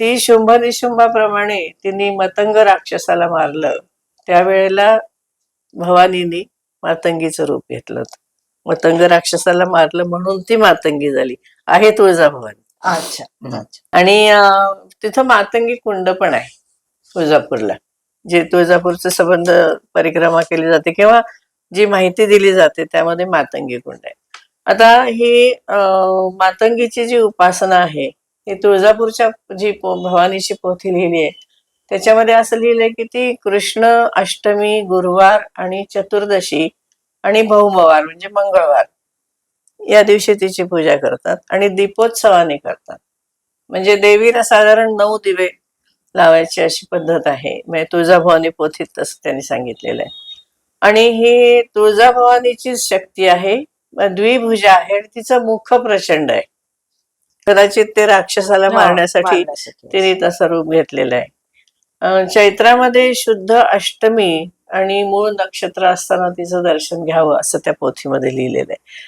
ती शुंभ निशुंभाप्रमाणे तिने मतंग राक्षसाला मारलं. त्यावेळेला भवानीने मातंगीचं रूप घेतलं होतं. मतंग राक्षसाला मारलं म्हणून ती मातंगी झाली. आहे तुळजाभवानी. अच्छा अच्छा. आणि तिथं मातंगी कुंड पण आहे तुळजापूरला. जे तुळजापूरचे संबंध परिक्रमा केली जाते किंवा जी माहिती दिली जाते त्यामध्ये मातंगी कुंड आहे. आता ही मातंगीची जी उपासना आहे ही तुळजापूरच्या जी भवानीची पोथी लिहिली आहे त्याच्यामध्ये असं लिहिलंय की ती कृष्ण अष्टमी गुरुवार आणि चतुर्दशी आणि भौमवार म्हणजे मंगळवार या दिवशी तिची पूजा करतात आणि दीपोत्सवाने करतात. म्हणजे देवीला साधारण नऊ दिवे लावायची अशी पद्धत आहे. म्हणजे तुळजाभवानी पोथीत तसं त्यांनी सांगितलेलं आहे. आणि ही तुळजाभवानीची शक्ती आहे द्विभुजा आहे आणि तिचं मुख प्रचंड आहे. कदाचित ते राक्षसाला मारण्यासाठी मारण्यासाठी. तिने तसं रूप घेतलेलं आहे चैत्रामध्ये शुद्ध अष्टमी आणि मूळ नक्षत्र असताना तिचं दर्शन घ्यावं असं त्या पोथीमध्ये लिहिलेलं आहे